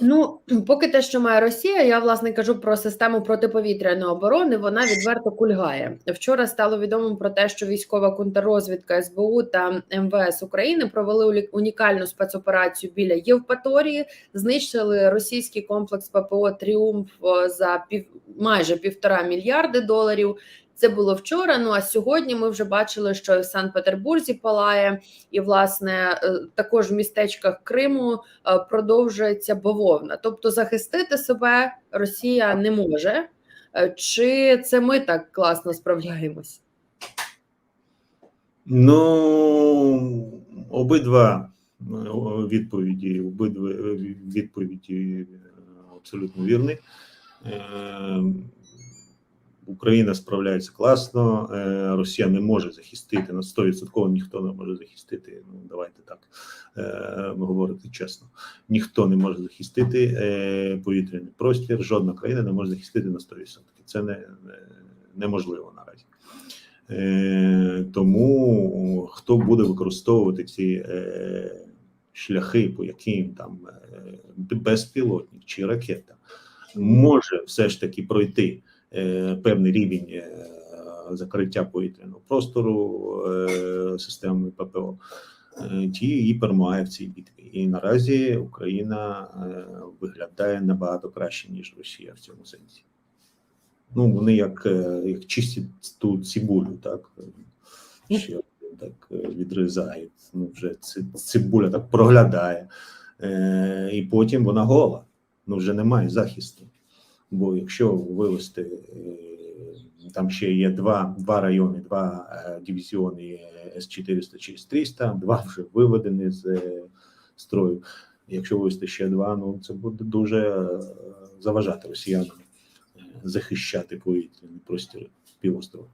Ну, поки те, що має Росія, я власне кажу про систему протиповітряної оборони. Вона відверто кульгає. Вчора стало відомо про те, що військова контррозвідка СБУ та МВС України провели унікальну спецоперацію біля Євпаторії, знищили російський комплекс ППО Тріумф за пів майже півтора мільярди доларів. Це було вчора. Ну а сьогодні ми вже бачили, що і в Санкт-Петербурзі палає, і власне е, також в містечках Криму е, продовжується бавовна. Тобто захистити себе Росія не може. Е, Чи це ми так класно справляємось? Ну, обидва відповіді, обидва відповіді абсолютно вірні. Україна справляється класно, е, Росія не може захистити на 100% ніхто не може захистити. Ну давайте так е, говорити чесно. Ніхто не може захистити е, повітряний простір. Жодна країна не може захистити на 100%. Це не, не неможливо наразі. Тому хто буде використовувати ці шляхи, по яким там безпілотник чи ракета може все ж таки пройти певний рівень е, закриття повітряного простору е, системами ППО, е, ті і перемагає в цій битві. І наразі Україна е, виглядає набагато краще ніж Росія в цьому сенсі. Ну, вони як, е, як чистять ту цибулю, так ще так е, відрізають. Ну, вже цибуля так проглядає, е, і потім вона гола. Ну, вже немає захисту. Бо якщо вивести, е, там ще є два, два райони, два е, дивізіони С-400 чи С-300, два вже виведені з е, строю. Якщо вивести ще два, ну це буде дуже заважати росіянам захищати повітряний простір півострова.